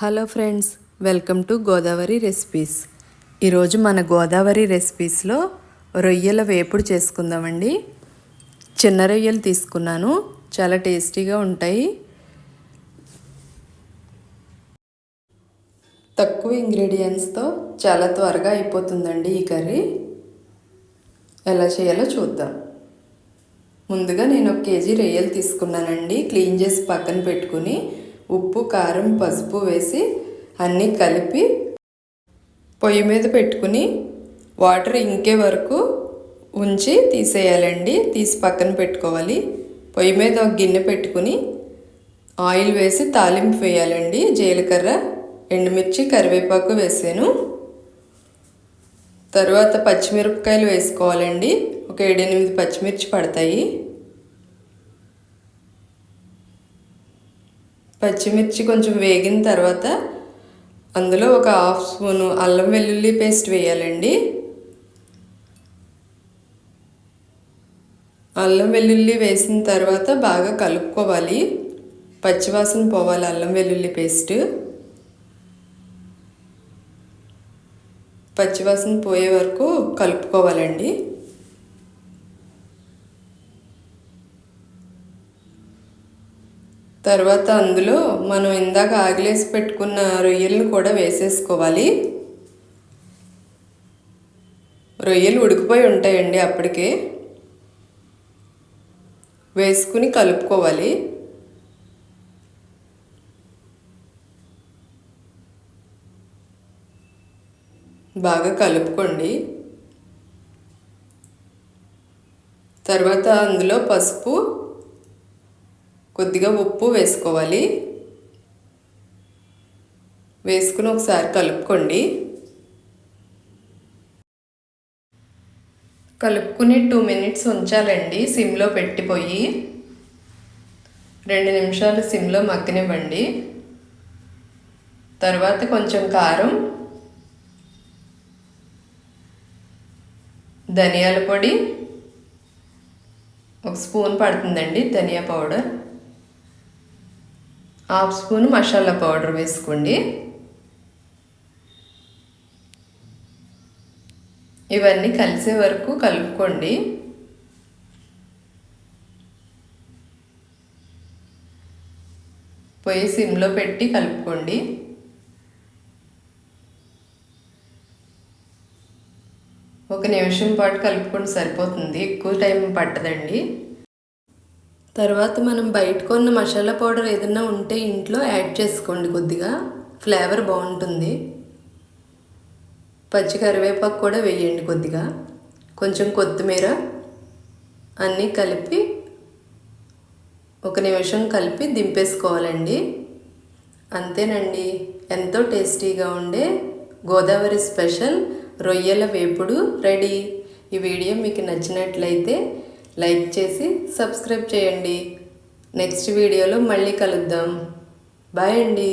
Hello friends welcome to Godavari recipes. ఈరోజు మన గోదావరి రెసిపీస్లో రొయ్యల వేపుడు చేసుకుందామండి. చిన్న రొయ్యలు తీసుకున్నాను చాలా టేస్టీగా ఉంటాయి. తక్కువ ఇంగ్రీడియంట్స్తో చాలా త్వరగా అయిపోతుందండి ఈ కర్రీ. ఎలా చేయాలో చూద్దాం. ముందుగా నేను ఒక కేజీ రొయ్యలు తీసుకున్నానండి క్లీన్ చేసి పక్కన పెట్టుకుని ఉప్పు కారం పసుపు వేసి అన్నీ కలిపి పొయ్యి మీద పెట్టుకుని వాటర్ ఇంకే వరకు ఉంచి తీసేయాలండి. తీసి పక్కన పెట్టుకోవాలి. పొయ్యి మీద ఒక గిన్నె పెట్టుకుని ఆయిల్ వేసి తాలింపు వేయాలండి. జీలకర్ర ఎండుమిర్చి కరివేపాకు వేసాను. తర్వాత పచ్చిమిరపకాయలు వేసుకోవాలండి. ఒక ఏడెనిమిది పచ్చిమిర్చి పడతాయి. పచ్చిమిర్చి కొంచెం వేగిన తర్వాత అందులో ఒక హాఫ్ స్పూను అల్లం వెల్లుల్లి పేస్ట్ వేయాలండి. అల్లం వెల్లుల్లి వేసిన తర్వాత బాగా కలుపుకోవాలి. పచ్చివాసన పోవాలి అల్లం వెల్లుల్లి పేస్ట్. పచ్చివాసన పోయే వరకు కలుపుకోవాలండి. తర్వాత అందులో మనం ఇందాక ఆగిలేసి పెట్టుకున్న రొయ్యలను కూడా వేసేసుకోవాలి. రొయ్యలు ఉడికిపోయి ఉంటాయండి అప్పటికే. వేసుకుని కలుపుకోవాలి. బాగా కలుపుకోండి. తర్వాత అందులో పసుపు కొద్దిగా ఉప్పు వేసుకోవాలి. వేసుకుని ఒకసారి కలుపుకోండి. కలుపుకుని టూ మినిట్స్ ఉంచాలండి సిమ్లో పెట్టిపోయి. రెండు నిమిషాలు సిమ్లో మగ్గనివ్వండి. తర్వాత కొంచెం కారం ధనియాల పొడి ఒక స్పూన్ పడుతుందండి ధనియా powder. Half spoon masala powder వేసుకోండి. ఇవన్నీ కలిసే వరకు కలుపుకోండి. పొయ్యి సిమ్లో పెట్టి కలుపుకోండి. ఒక నిమిషం పాటు కలుపుకుంటే సరిపోతుంది. ఎక్కువ టైం పట్టదండి. తర్వాత మనం బయట కొన్న మసాలా పౌడర్ ఏదైనా ఉంటే ఇంట్లో యాడ్ చేసుకోండి కొద్దిగా. ఫ్లేవర్ బాగుంటుంది. పచ్చి కరివేపాకు కూడా వేయండి కొద్దిగా. కొంచెం కొత్తిమీర అన్నీ కలిపి ఒక నిమిషం కలిపి దింపేసుకోవాలండి. అంతేనండి. ఎంతో టేస్టీగా ఉండే గోదావరి స్పెషల్ రొయ్యల వేపుడు రెడీ. ఈ వీడియో మీకు నచ్చినట్లయితే లైక్ చేసి సబ్స్క్రైబ్ చేయండి. నెక్స్ట్ వీడియోలో మళ్ళీ కలుద్దాం. బాయ్ అండి.